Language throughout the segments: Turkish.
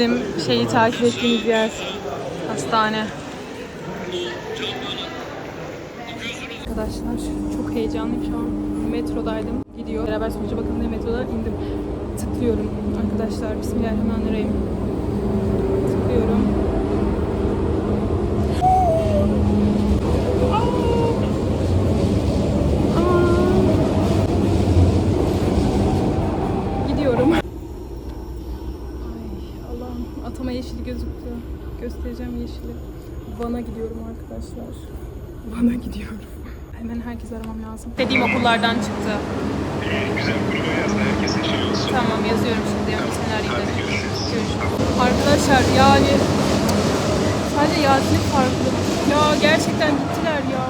bizim şeyi takip ettiğimiz yer. Hastane. Arkadaşlar çok heyecanlıyım şu an. Metrodaydım. Gidiyor. Beraber sonuca bakın diye metrodan indim. Tıklıyorum arkadaşlar. Bismillahirrahmanirrahim. Tıklıyorum. Gidiyorum. Ay Allah'ım atama yeşili gözüktü. Göstereceğim yeşili. Van'a gidiyorum arkadaşlar. Van'a gidiyorum. Hemen herkes aramam lazım. Dediğim okullardan çıktı. Güzel gruba yaz da herkese şey olsun. Tamam yazıyorum şimdi. İsmini Hadi arayayım. görüşürüz. Görüşürüz. Arkadaşlar yani sadece Yasin'in farklı. Ya gerçekten gittiler ya.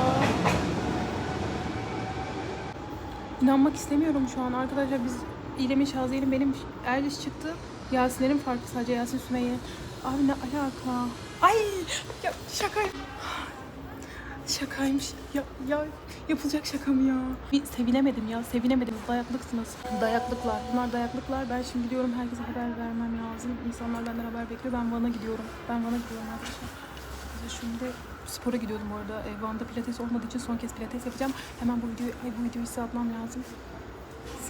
İnanmak istemiyorum şu an arkadaşlar biz İrem'in Şaziye'nin benim Erliş çıktı. Yasinlerin farklı sadece Yasin Sümeyye. Abi ne alaka? Ay ya şaka. Şakaymış. Ya, ya yapılacak şaka mı ya? Bir sevinemedim ya. Sevinemedim. Dayaklıksınız. Dayaklıklar. Bunlar dayaklıklar. Ben şimdi gidiyorum. Herkese haber vermem lazım. İnsanlar benden haber bekliyor. Ben Van'a gidiyorum. Ben Van'a gidiyorum arkadaşlar. Şimdi spora gidiyordum bu arada. E, Van'da pilates olmadığı için son kez pilates yapacağım. Hemen bu videoyu, ay, bu videoyu size atmam lazım.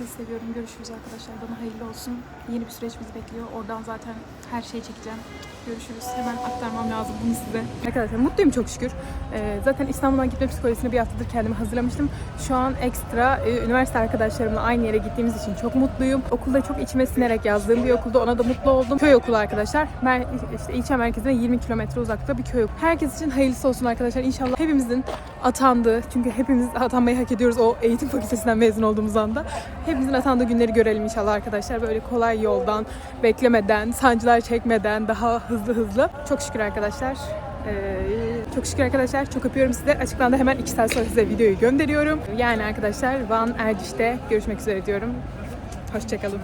Sizi seviyorum. Görüşürüz arkadaşlar. Bana hayırlı olsun. Yeni bir süreç bizi bekliyor. Oradan zaten her şeyi çekeceğim. Görüşürüz. Hemen aktarmam lazım bunu size. Arkadaşlar mutluyum çok şükür. Ee, zaten İstanbul'dan gitme psikolojisini bir haftadır kendime hazırlamıştım. Şu an ekstra e, üniversite arkadaşlarımla aynı yere gittiğimiz için çok mutluyum. Okulda çok içime sinerek yazdığım bir okulda ona da mutlu oldum. Köy okulu arkadaşlar. Mer işte ilçe merkezine 20 kilometre uzaklıkta bir köy okulu. Herkes için hayırlısı olsun arkadaşlar. İnşallah hepimizin atandığı, çünkü hepimiz atanmayı hak ediyoruz o eğitim fakültesinden mezun olduğumuz anda. Hepimizin atandığı günleri görelim inşallah arkadaşlar. Böyle kolay yoldan, beklemeden, sancılar çekmeden, daha hızlı hızlı. Çok şükür arkadaşlar. Ee, çok şükür arkadaşlar. Çok öpüyorum size. Açıklandı hemen 2 saat sonra size videoyu gönderiyorum. Yani arkadaşlar Van Erciş'te görüşmek üzere diyorum. Hoşçakalın.